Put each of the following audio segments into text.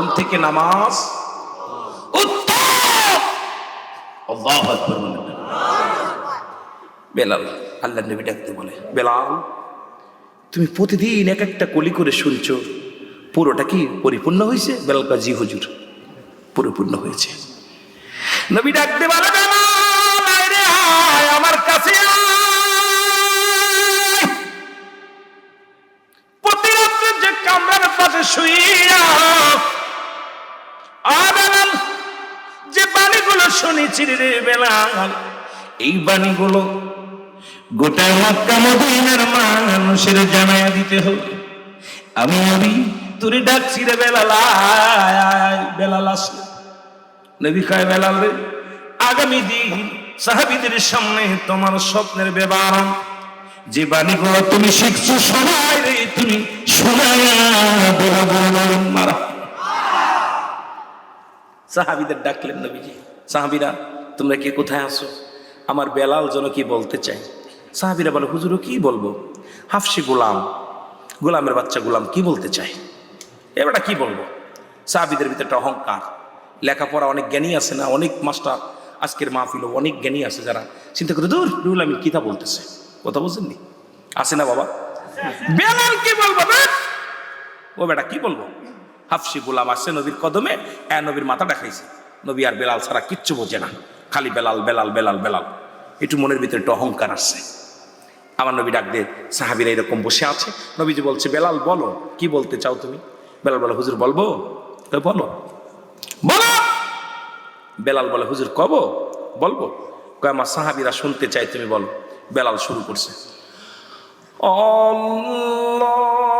ঘুম থেকে নামাজ। বেলাল আল্লাহ নবী ডাকতে বলে, বেলাল, তুমি প্রতিদিন এক একটা কলি করে শুনছো। পুরোটা কি পরিপূর্ণ হয়েছে? বেলাল কাজী হুজুর, পরিপূর্ণ হয়েছে। নবী ডাকতে বলে আমার কাছে। প্রতি যে কামরার পাশে শুইয়া আ বেলাল যে বাণীগুলো শুনেছি রে বেলাল এই বাণীগুলো গোটা মক্কা মদিনার মানুষের জানায়া দিতে হবে। আমি আমি তুই ডাকছি রে বেলাল বেলাল আসলে। নবী খায় বেলাল রে, আগামী দিন সাহাবিদের সামনে তোমার স্বপ্নের ব্যবহার। যে বাণীগুলো তুমি শিখছো শোনায় রে, তুমি সাহাবিদের ডাকলেন নবীজি। সাহাবিরা, তোমরা কে কোথায় আসো আমার বেলাল যেন কি বলতে চাই সাহাবিরা বলে হুজুরও কি বলব? হাফসি গোলাম, গোলামের বাচ্চা গোলাম কি বলতে চাই এবারটা কি বলব? সাহাবিদের ভিতরে একটা অহংকার। লেখাপড়া অনেক জ্ঞানী আছে না, অনেক মাস্টার আজকের মাহফিল অনেক জ্ঞানী আছে যারা। চিন্তা করে, দূর রুল আমি কিতা বলতেছে? কথা বলছেননি? আছে না বাবা? বেলাল কি বলব ও বেটা কি বলব? হাফসি গোলাম আসছে নবীর কদমে, এ নবীর মাথা দেখাইছে। নবী আর বেলাল ছাড়া কিচ্ছু বোঝে না। খালি বেলাল বেলাল বেলাল বেলাল। একটু মনের ভিতরে একটু অহংকার আসছে। আমার নবী ডাক দিয়ে সাহাবিরা এরকম বসে আছে। নবীজি বলছে, বেলাল, বলো, কি বলতে চাও তুমি? বেলাল বলে, হুজুর, বলব? বলো। বলো! বেলাল বলে, হুজুর, কব? বলব। কয়, আমার সাহাবিরা শুনতে চাই তুমি বলো। বেলাল শুরু করছে। আল্লাহু!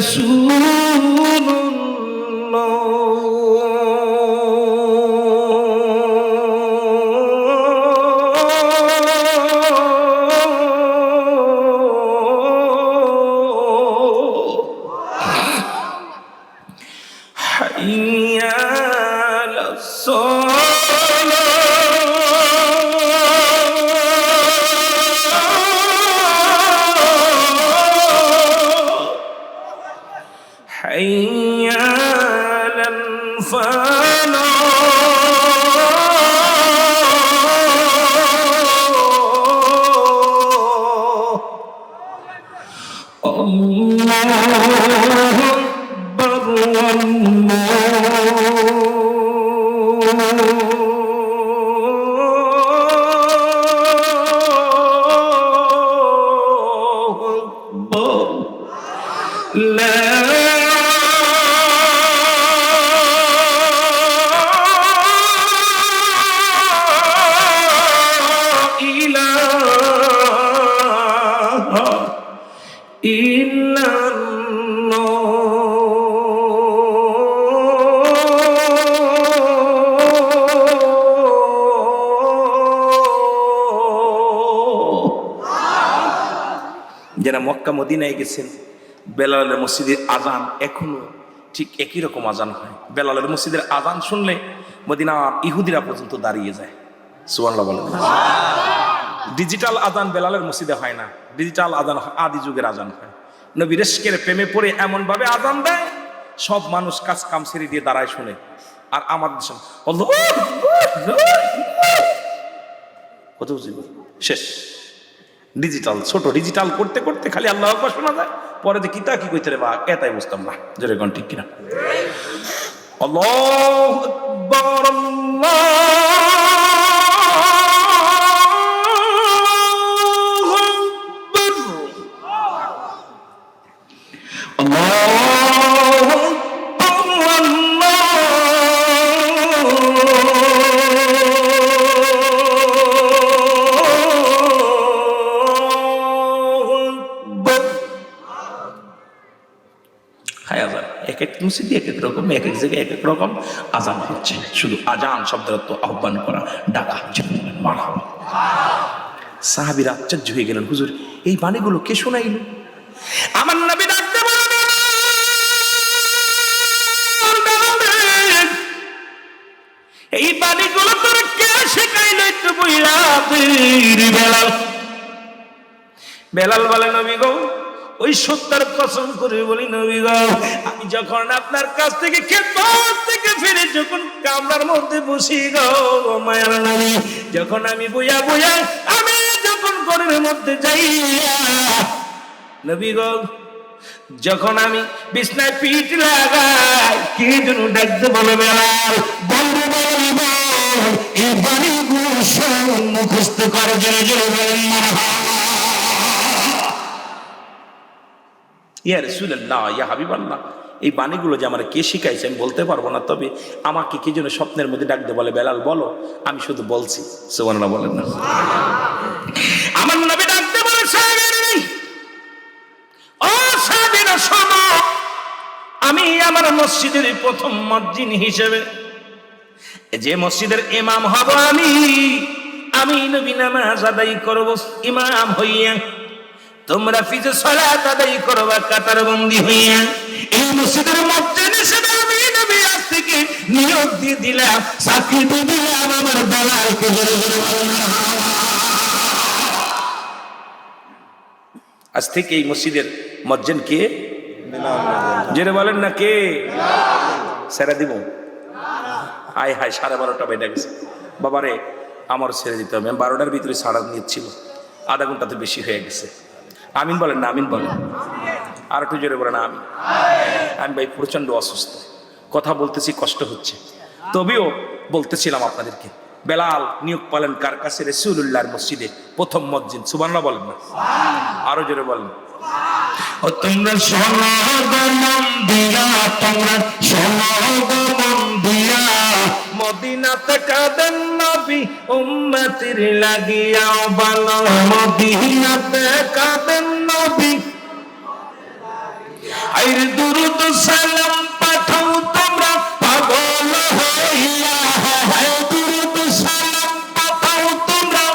Jesus. comfort. মদিনায় গেছেন, বেলালের মসজিদের আজান এখনও ঠিক একই রকম আজান হয়। বেলালের মসজিদের আজান শুনলে মদিনা ইহুদিরা পর্যন্ত দাঁড়িয়ে যায়। বলেন। ডিজিটাল আজান বেলালের মসজিদে হয় না। ডিজিটাল আজান আদি যুগের আজান হয়। নবী রেশকের প্রেমে পড়ে এমন ভাবে আজান দেয়, সব মানুষ কাজ কাম ছেড়ে দিয়ে দাঁড়ায় শুনে। আর আমার দেশে কত শেষ। ডিজিটাল ছোট ডিজিটাল করতে করতে খালি আল্লাহ আকবার শোনা যায়। পরে যে কিতা কি কইতে রে বা? এটাই বুঝতাম না। জোরে গণ ঠিক কিনা? আল্লাহ আকবার, আল্লাহু মসজিদে এক এক রকম, এক এক জায়গায় এক এক রকম আজান হচ্ছে। শুধু আজান শব্দের অর্থ আহ্বান করা, ডাকা মারা সাহাবিরা আশ্চর্য হয়ে গেলেন, হুজুর, এই বাণীগুলো কে শোনাইল? আমার নবী ডাকতে এই বাণীগুলো তোর কে শেখাইল একটু বইলা বেলাল। বেলাল বলে, নবী গো ওই সত্যার কসম করে বলি নবী আমি যখন আপনার কাছ থেকে খেতবাস থেকে ফিরে যখন কামরার মধ্যে বসি গো মায়ের নবী যখন আমি বইয়া বইয়া আমি যখন ঘরের মধ্যে যাই নবী গো, যখন আমি বিছনায় পিঠ লাগাই, কি জন্য ডাকতে বলে বেলাল বন্ধু এই বাণীগুলো মুখস্থ করে জোরে জোরে বলেন ইয়া রসুল্লাহ ইয়া হাবিবাল্লাহ। এই বাণীগুলো যে আমার কে শিখাইছে আমি বলতে পারব না, তবে আমাকে কি যেন স্বপ্নের মধ্যে ডাকতে বলে, বেলাল, বলো, আমি শুধু বলছি। সুবহানাল্লাহ, বলেন না। আমার নবী ডাকতে বলে আমি আমার মসজিদের প্রথম মসজিদ হিসেবে যে মসজিদের ইমাম হব আমি আমি নবী নামাজ আদায় করব, ইমাম হইয়া তোমরা ফিজে সলাত আদায় করবা কাতার বন্দি হইয়া। এই মসজিদের মসজিদ হিসেবে আমি নবী আজ থেকে নিয়োগ দিয়ে দিলাম চাকরি দিয়ে দিলাম আমার বেলালকে জোরে জোরে আজ থেকে এই মসজিদের মসজিদ কে? জেনে বলেন না কে? সেরা দিব। আয় হায় সাড়ে বারোটা বেজে গেছে। বাবারে আমার ছেড়ে দিতে হবে। আমি বারোটার ভিতরে সাড়া নিচ্ছিল। আধা ঘণ্টা তো বেশি হয়ে গেছে। আমিন বলেন না, আমিন বলেন। আর একটু জোরে বলেন, আমিন। আমি ভাই প্রচণ্ড অসুস্থ। কথা বলতেছি, কষ্ট হচ্ছে। তবেও বলতেছিলাম আপনাদেরকে, বেলাল নিয়োগ পালেন কার কাছে? রসুল্লাহর মসজিদে, প্রথম মসজিদ। সুবান্না বলেন না। আরও জোরে বলেন। তোমরা দিয়া তোমরা দিয়া মদিনাতে কাঁদেন নবী, উম্মতির লাগিয়া ভালো মদিনাতে কাঁদেন নবী। আইর দুরুদ সালাম পাঠাও তোমরা, পাগল হইয়া হায় দুরুদ সালাম পাঠাও তোমরা।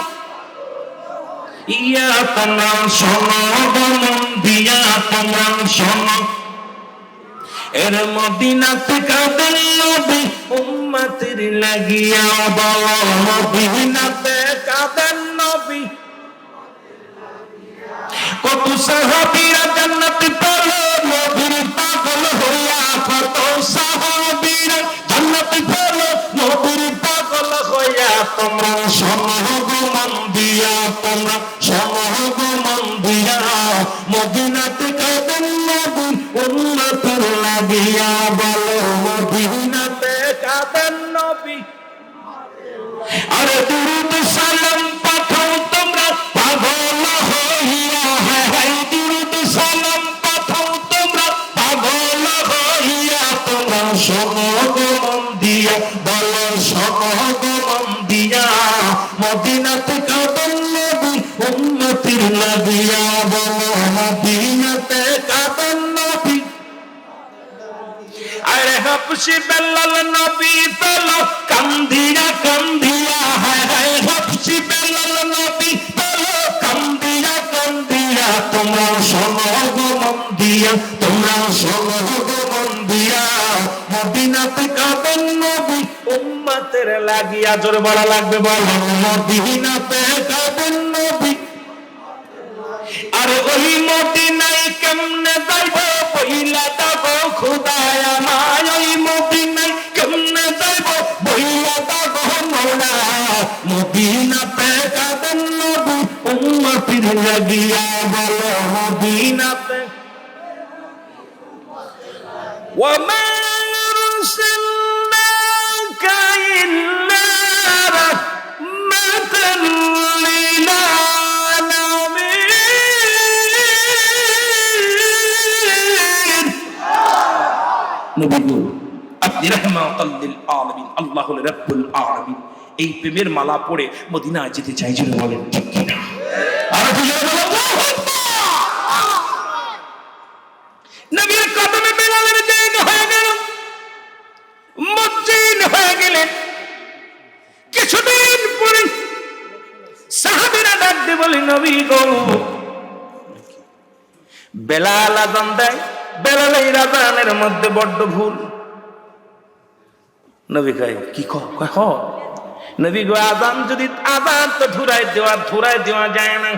ইয়া তোমরা শোনো দিয়া তোমরা শোনো। এর মদিনাতে কাদের নবী, উম্মতের লাগিয়া বল, মদিনাতে কাদের নবী। কত সাহাবীরা জান্নাতে পেল নবীর পাগল হইয়া কত হাফসি বেলাল নবী পেল, কান্দিয়া কান্দিয়া, হায় হায় হাফসি বেলাল নবী পেল, কান্দিয়া কান্দিয়া, তোমরা সমাগমন দিয়া তোমরা সমাগমন দিয়া মদিনাতে কাঁদেন নবী, উম্মতের লাগিয়া জোরে বলা লাগবে বলো। মদিনাতে কাঁদেন নবী। আরে ওই মদিনাই কেমনে যাইব? বইলা যাব খুদায় আমায় ওই মদিনাই কেমনে যাইব বইলা যাব মৌলা মদিনাতে কাঁদেন নবী উম্মতির লাগিয়া বলো মদিনাতে وما এই প্রেমের মালা পড়ে যেতে চাইছিল বলেন ঠিক কিছুদিন পরে বলে নবী দেয় রাজানের মধ্যে বড্ড ভুল। নবী কি নবী গো, আজান যদি আজান তো ধুরাই দেওয়া ধুরাই দেওয়া যায় না।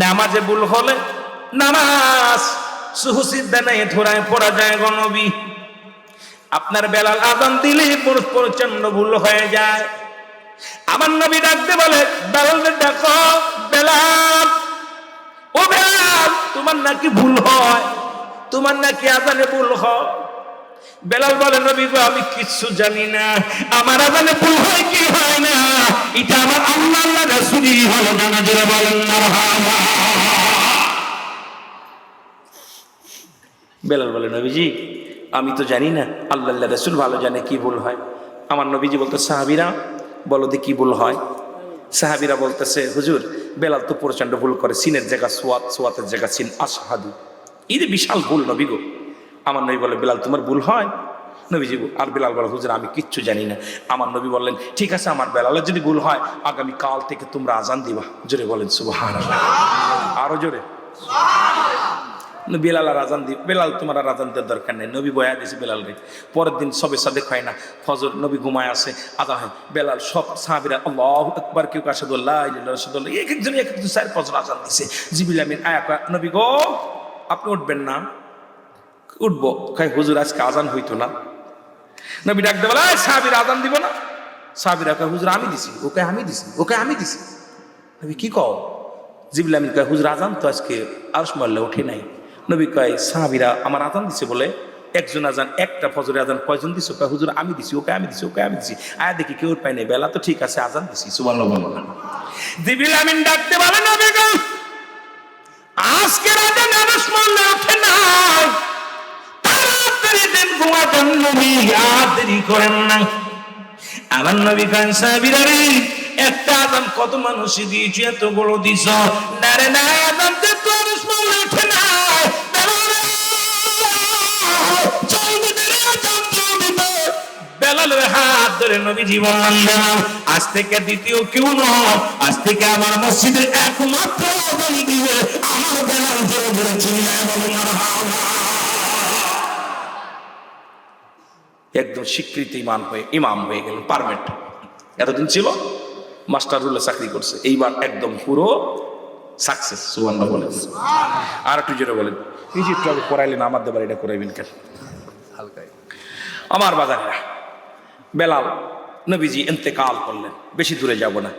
নামাজে ভুল হলে নামাজ পড়া যায় গো নবী। আপনার বেলাল আজান দিলে প্রচণ্ড ভুল হয়ে যায়। আমার নবী ডাকতে বলে বেলাল দেখো বেলাল। ও বেলাল, তোমার নাকি ভুল হয়। তোমার নাকি আজানে ভুল হয়? বেলাল বলে, নবী আমি কিচ্ছু জানি না। আমার আজানে ভুল হয় কি হয় না? এটা আমার আল্লাহ আল্লাহ রাসূলই ভালো জানা, জোরে বলেন বেলাল বলে, নবীজি, আমি তো জানি না, আল্লাহ আল্লাহ রসুল ভালো জানে কি ভুল হয়। আমার নবীজি বলতো, সাহাবিরা, বলো দি কি ভুল হয়। সাহাবিরা বলতেছে, হুজুর, বেলাল তো প্রচণ্ড ভুল করে, সিনের জায়গা সোয়াত, সোয়াতের জায়গা সিন আসাহাদু যে বিশাল ভুল নবী গো। আমার নবী বলে, বেলাল, তোমার ভুল হয়? নবীজি আর বিলাল বলে, হুজুর, আমি কিচ্ছু জানি না। আমার নবী বললেন, ঠিক আছে, আমার বেলালের যদি ভুল হয় আগামী কাল থেকে তোমরা আজান দিবা। জোরে বলেন সুবাহ আরও জোরে। বেলাল আর আজান দি, বেলাল, তোমার আর আজান দেওয়ার দরকার নেই। নবী বয়া দিয়েছে বেলাল রে পরের দিন সবে সাদেক হয় না। ফজর, নবী ঘুমায় আসে, আদা হয়। বেলাল সব সাহাবিরা, আল্লাহ একবার কেউ কাশাদুল্লাহ রসদুল্লাহ এক একজন এক একজন চার ফজর আজান দিছে। জিবিল আমিন আয়া নবী গো আপনি উঠবেন না। উঠবো। খাই হুজুর, আজকে আজান হইতো না। নবী ডাক দেবেলা সাহাবির আজান দিব না? সাহাবিরা কয়, হুজুর, আমি দিছি। ওকে আমি দিছি। ওকে আমি দিছি। নবী কি কও? জিবিল আমিন কয়, হুজুর, আজান তো আজকে আরশ মারলে ওঠে নাই। নবী কয়, সাহাবিরা আমার আজান দিছে বলে একজন আজান, একটা ফজরের আজান কয়জন দিছে? কয়, হুজুর, আমি দিছি। ওকে আমি দিছি। ওকে আমি দিছি। আয়া দেখি কেউ পাই নাই। বেলা তো ঠিক আছে, আজান দিছি। সুবহানাল্লাহ জিবিল আমিন ডাকতে বলে, নবী গো আজকে আজান আরশ মারলে ওঠে একটা আদাম মানুষ না মনে বেলালের হাত ধরে আজ থেকে দ্বিতীয় কেউ নয়। আজ থেকে আমার মসজিদের একমাত্র আমার ধরে ধরেছি একদম স্বীকৃত ইমান হয়ে ইমাম হয়ে গেলেন পারমেন্ট এতদিন ছিল মাস্টার রুলে চাকরি করছে এইবার একদম পুরো সাকসেস সুবর্ণ বলেন। আর একটু যেটা বলেন এই যে একটু আগে করাইলেন আমার দেবার এটা করাইবেন কেন? আমার বাজারেরা বেলাল নবীজি এন্তেকাল করলেন বেশি দূরে যাব না।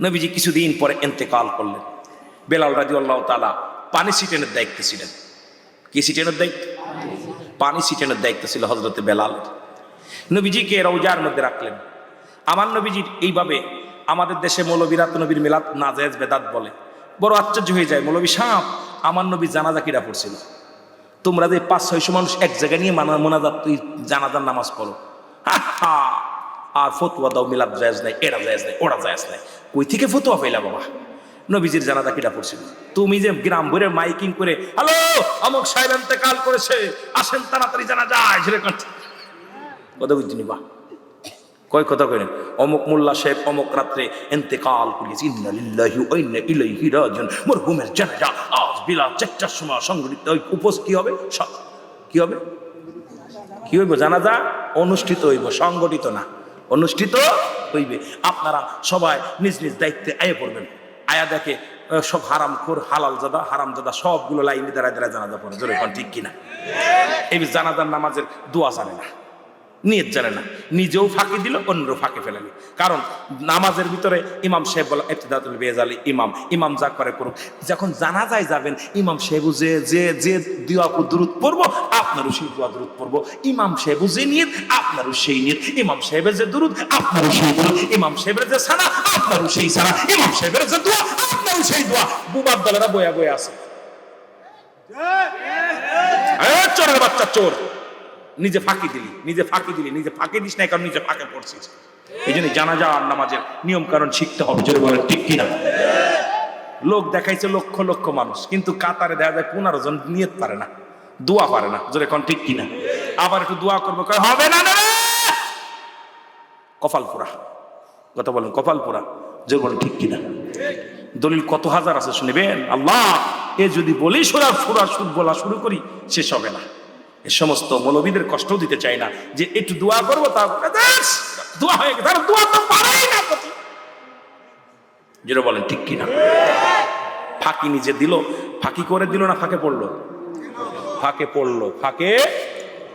নবীজি কিছুদিন পরে এন্তেকাল করলেন। বেলাল রাজি আল্লাহ তালা পানি সিটেনের দায়িত্বে ছিলেন। কি সিটেনের দায়িত্ব? পানি সিটেনের দায়িত্ব ছিল হজরতে বেলাল। নবীজিকে রৌজার মধ্যে রাখলেন। আমার নবীজির এইভাবে আমাদের দেশে মৌলবীরা তো নবীর মিলাদ নাজেজ বেদাত বলে। বড় আশ্চর্য হয়ে যায়, মৌলবী সাপ আমার নবী জানাজা কিরা পড়ছিল? তোমরা যে পাঁচ ছয়শো মানুষ এক জায়গায় নিয়ে মানা মোনাজাত, তুই জানাজার নামাজ পড়ো। আর ফতুয়া দাও, মিলাদ জায়েজ নাই, এরা জায়েজ নাই, ওরা জায়েজ নাই। কই থেকে ফতুয়া পাইলা বাবা? নবীজির জানাজা কিটা পড়ছিল তুমি যে গ্রাম ভরে মাইকিং করে, হ্যালো, অমুক সাহেব কাল করেছে, আসেন তাড়াতাড়ি জানা যায় ঝেড়ে কাটছে কথা বুঝতে নিবা? কয় কথা কই অমুক মোল্লা সাহেব অমুক রাত্রে এন্তেকাল করিয়েছে। ইন্না লিল্লাহি ওয়া ইন্না ইলাইহি রাজিউন। মরহুমের জানাজা আজ বিলা চারটার সময় সংগঠিত ওই উপোস কি হবে? কি হবে? কি হইব? জানাজা অনুষ্ঠিত হইব, সংগঠিত না। অনুষ্ঠিত হইবে। আপনারা সবাই নিজ নিজ দায়িত্বে আয়ে পড়বেন। আয়া দেখে সব হারাম খোর হালাল জাদা হারাম জাদা সবগুলো লাইনে দাঁড়ায় দাঁড়ায় জানাজা পড়ে। জোরে ঠিক কিনা? এই জানাজার নামাজের দোয়া জানে না। নিয়ত জানে না। নিজেও ফাঁকি দিল অন্যরও ফাঁকি ফেলেনি কারণ নামাজের ভিতরে ইমাম সাহেব বলা ইফতিদাতুল বেজালি ইমাম ইমাম যা করে করুক। যখন জানাজায় যাবেন ইমাম সাহেব যে যে যে দোয়া দূরত পড়ব আপনারও সেই দোয়া দূরত পড়ব। ইমাম সাহেব যে নিয়ত আপনারও সেই নিয়ত। ইমাম সাহেবের যে দূরত আপনারও সেই দূরত ইমাম সাহেবের যে সানা আপনারও সেই সানা। ইমাম সাহেবের যে দোয়া আপনারও সেই দোয়া। বুবার দলেরা বয়া বয়া আছে। চোরের বাচ্চা চোর। নিজে ফাঁকি দিলি, নিজে ফাঁকি দিলি, নিজে ফাঁকি দিস না কারণ নিজে ফাঁকে পড়ছিস। এই জন্য জানাজা আর নামাজের নিয়ম কারণ শিখতে হবে, জোরে বলেন, ঠিক কিনা? লোক দেখাইছে লক্ষ লক্ষ মানুষ, কিন্তু কাতারে দেখা যায় পনেরো জন নিয়ত পারে না, দোয়া পারে না, জোরে কোন ঠিক কিনা? আবার একটু দোয়া করব হবে না না কপাল পুরা কথা বলেন কপাল পুরা জোরে বলেন, ঠিক কিনা? দলিল কত হাজার আছে শুনবেন? আল্লাহ, এ যদি বলি, সুরা সুরা সুর বলা শুরু করি, শেষ হবে না। এ সমস্ত মৌলবীদের কষ্ট দিতে চাই না, যে একটু দোয়া করব তা দোয়া গেছে তারা দোয়া তো পারেই না যেটা বলেন, ঠিক কিনা? ফাঁকি নিজে দিল, ফাঁকি করে দিল না ফাঁকে পড়ল? ফাঁকে পড়ল ফাঁকে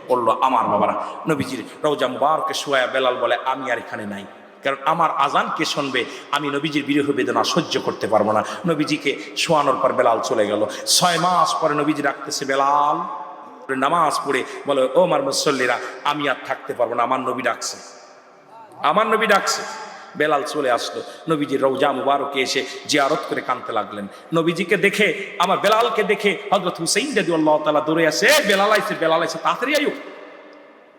পড়ল আমার বাবারা। নবীজির রওজা মুবারকে শোয়া বেলাল বলে, আমি আর এখানে নাই। কারণ আমার আজান কে শুনবে? আমি নবীজির বিরহ বেদনা সহ্য করতে পারব না। নবীজিকে শোয়ানোর পর বেলাল চলে গেল। ছয় মাস পরে নবীজি রাখতেছে বেলাল পরে নামাজ পড়ে বলে, ও আমার মুসল্লিরা, আমি আর থাকতে পারব না। আমার নবী ডাকছে। আমার নবী ডাকছে। বেলাল চলে আসলো। নবীজি রৌজা মুবারকে এসে জিয়ারত করে কানতে লাগলেন। নবীজিকে দেখে, আমার বেলালকে দেখে হজরত হুসেইন যদি আল্লাহ তালা দূরে আসে বেলাল আইসে বেলাল আইসে তাড়াতাড়ি আয়ু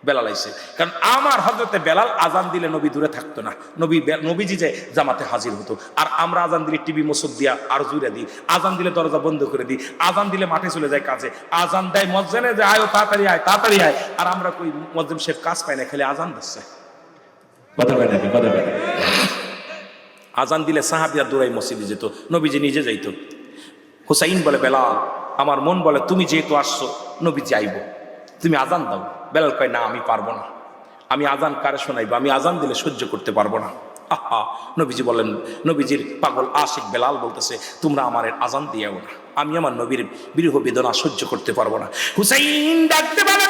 বেলাল আইসে কারণ আমার হজরতে বেলাল আজান দিলে নবী দূরে থাকতো না। নবী নবীজি যে জামাতে হাজির হতো। আর আমরা আজান দিলে টিভি মসুদ দিয়া আর জুড়ে দিই। আজান দিলে দরজা বন্ধ করে দিই। আজান দিলে মাঠে চলে যায় কাজে। আজান দেয় মসজেনে যে আয়ো তাড়াতাড়ি আয় তাড়াতাড়ি আয়। আর আমরা কই মসজিদ শেখ কাজ পাই না খালি আজান দিচ্ছে। কথা কথা? আজান দিলে সাহাবিয়া দৌড়াই মসজিদে যেত। নবীজি নিজে যাইতো। হুসাইন বলে বেলাল আমার মন বলে তুমি যেহেতু আসছো নবীজি আইব। তুমি আজান দাও। বেলাল কয়, না, আমি পারব না। আমি আজান কারে শোনাইবো? আমি আজান দিলে সহ্য করতে পারব না। আহা, নবীজি বলেন নবীজির পাগল আশিক বেলাল বলতেছে, তোমরা আমার আজান দিয়েও না। আমি আমার নবীর বিরহ বেদনা সহ্য করতে পারব না। হুসাইন ডাকতে পারে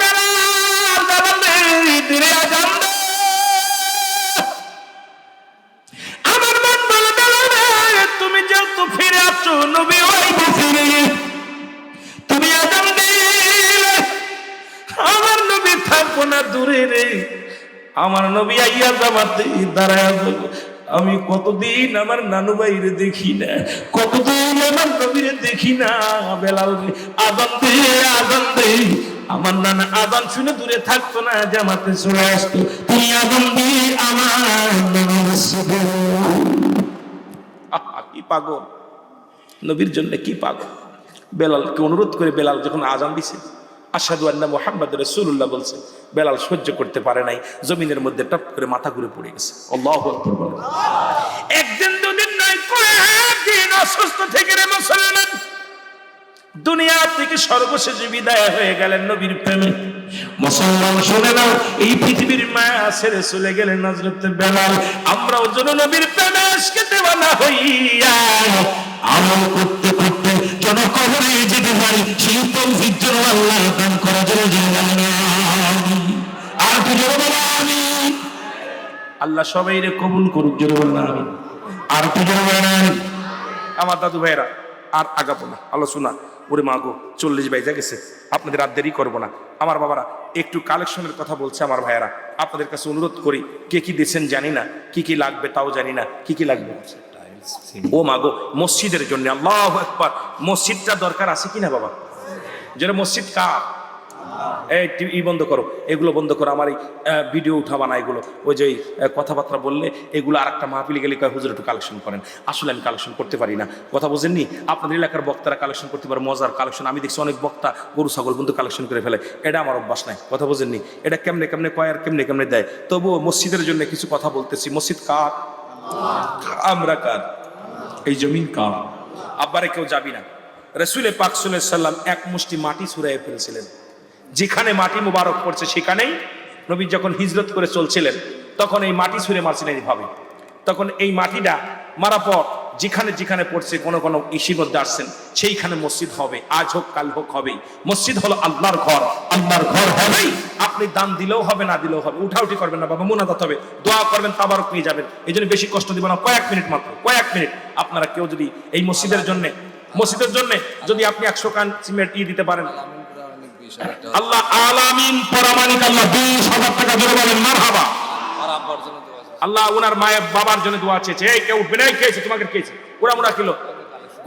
নবী দূরে রে। আমার নবী আইয়া জামাতে দাঁড়ায়। আমি কতদিন আমার নানু বাইরে দেখি না কতদিন আমার নবীরে দেখি না বেলাল রে, আজান দে আজান দে। আমার নানা আজান শুনে দূরে থাকতো না জামাতে চলে আসতো। তুমি আজান দিয়ে আমার কি পাগল। নবীর জন্য কি পাগল। বেলালকে অনুরোধ করে বেলাল যখন আজান দিছে আসাদু আন্না মোহাম্মদ রসুল্লাহ বলছে, বেলাল সহ্য করতে পারে নাই, জমিনের মধ্যে টপ করে মাথা ঘুরে পড়ে গেছে। একদিন দুদিন নয়, কয়েকদিন অসুস্থ থেকে রে মুসলমান। দুনিয়া থেকে সর্বশেষ বিদায় হয়ে গেলেন নবীর প্রেমে। মুসলমান, শুনে নাও, এই পৃথিবীর মায়া ছেড়ে চলে গেলেন নজরত বেলাল। আমরাও যেন নবীর প্রেমে আজকে দেওয়ানা হইয়া আমল করতে করতে যেন কবরে যেতে পারি সেই তৌফিক যেন আল্লাহ দান করা যেন আর কি যেন আমি আল্লাহ সবাই রে কবুল করুক যেন আমি আর কি যেন আমার দাদু ভাইরা আর আগাবো না। আলোচনা ওরে মাগো চল্লিশ বাইজা গেছে। আপনাদের আর দেরি করব না। আমার বাবারা একটু কালেকশনের কথা বলছে আমার ভাইয়ারা। আপনাদের কাছে অনুরোধ করি কে কি দিচ্ছেন জানি না কি কি লাগবে তাও জানি না কি কি লাগবে ও মাগো মসজিদের জন্য, আল্লাহ একবার মসজিদটা দরকার আছে কিনা বাবা? যেটা মসজিদ কার? এই বন্ধ করো, এগুলো বন্ধ করো, আমার এই ভিডিও উঠাবা না এগুলো। ওই যে কথাবার্তা বললে এগুলো আর একটা মাহফিলে গেলে কয়, হুজুর, একটু কালেকশন করেন। আসলে আমি কালেকশন করতে পারি না। কথা বোঝেননি? আপনাদের এলাকার বক্তারা কালেকশন করতে পারে, মজার কালেকশন আমি দেখছি অনেক বক্তা গরু, ছাগল বন্ধু কালেকশন করে ফেলে। এটা আমার অভ্যাস নাই, কথা বোঝেননি? এটা কেমনে কেমনে কয় আর কেমনে কেমনে দেয়? তবুও মসজিদের জন্য কিছু কথা বলতেছি। মসজিদ কার? আমরা কার? এই জমিন কার? আব্বারে কেউ যাবি না। রসুল পাক সাল্লাম এক মুষ্টি মাটি ছুড়াইয়ে ফেলেছিলেন। যেখানে মাটি মুবারক পড়ছে, সেখানেই নবী যখন হিজরত করে চলছিলেন, তখন এই মাটি ছুঁড়ে মারছিলেন এইভাবে। তখন এই মাটিটা মারা পর যেখানে যেখানে পড়ছে, কোনো কোনো ইসির মধ্যে আসছেন, সেইখানে মসজিদ হবে, আজ হোক, কাল হোক, হবেই। মসজিদ হলো আল্লাহর ঘর। আল্লাহর ঘর হবেই। আপনি দান দিলেও হবে, না দিলেও হবে। উঠাউঠি করবেন না, বাবা মুনাদাত হবে। দোয়া করবেন, তাবারক নিয়ে যাবেন। এই জন্য বেশি কষ্ট দিব না, কয়েক মিনিট মাত্র, কয়েক মিনিট। আপনারা কেউ যদি এই মসজিদের জন্য মসজিদের জন্য যদি আপনি একশো কান সিমেন্ট ই দিতে পারেন। আল্লাহ আলামিন, পরামানিক আল্লাহ বিশ হাজার টাকা জোরে বলেন মারহাবা আল্লাহ ওনার মায়ের বাবার জন্য দোয়া চেয়েছে। এই কেউ উঠবে না খেয়েছে তোমাকে খেয়েছে। ওরা মোরা কিলো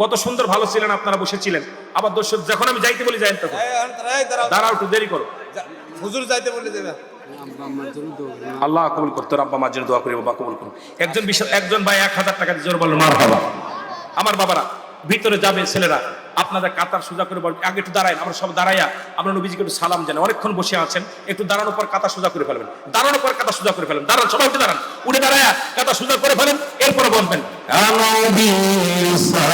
কত সুন্দর ভালো ছিলেন আপনারা বসেছিলেন। আবার দর্শক যখন আমি যাইতে বলি যাই তখন। দাঁড়াও। একটু দেরি করো। হুজুর যাইতে বলে দেবে আল্লাহ কবুল করতো আব্বা মার জন্য দোয়া করি বাবা কবুল করুন একজন বিশাল একজন ভাই এক হাজার টাকা দিয়ে জোর বলল মার বাবা আমার বাবারা ভিতরে যাবে ছেলেরা। আপনাদের কাতার সোজা করে বলবে, আগে একটু দাঁড়ায় আমরা সব দাঁড়াইয়া, আমরা নবীজিকে একটু সালাম জানাই। অনেকক্ষণ বসে আছেন, একটু দাঁড়ানোর পর কাতার সোজা করে ফেলবেন। দাঁড়ানোর পর কাতা সোজা করে ফেলেন দাঁড়ান, সবাই উঠে দাঁড়ান। উঠে দাঁড়ায়া কাতা সোজা করে ফেলেন, এরপরে বলবেন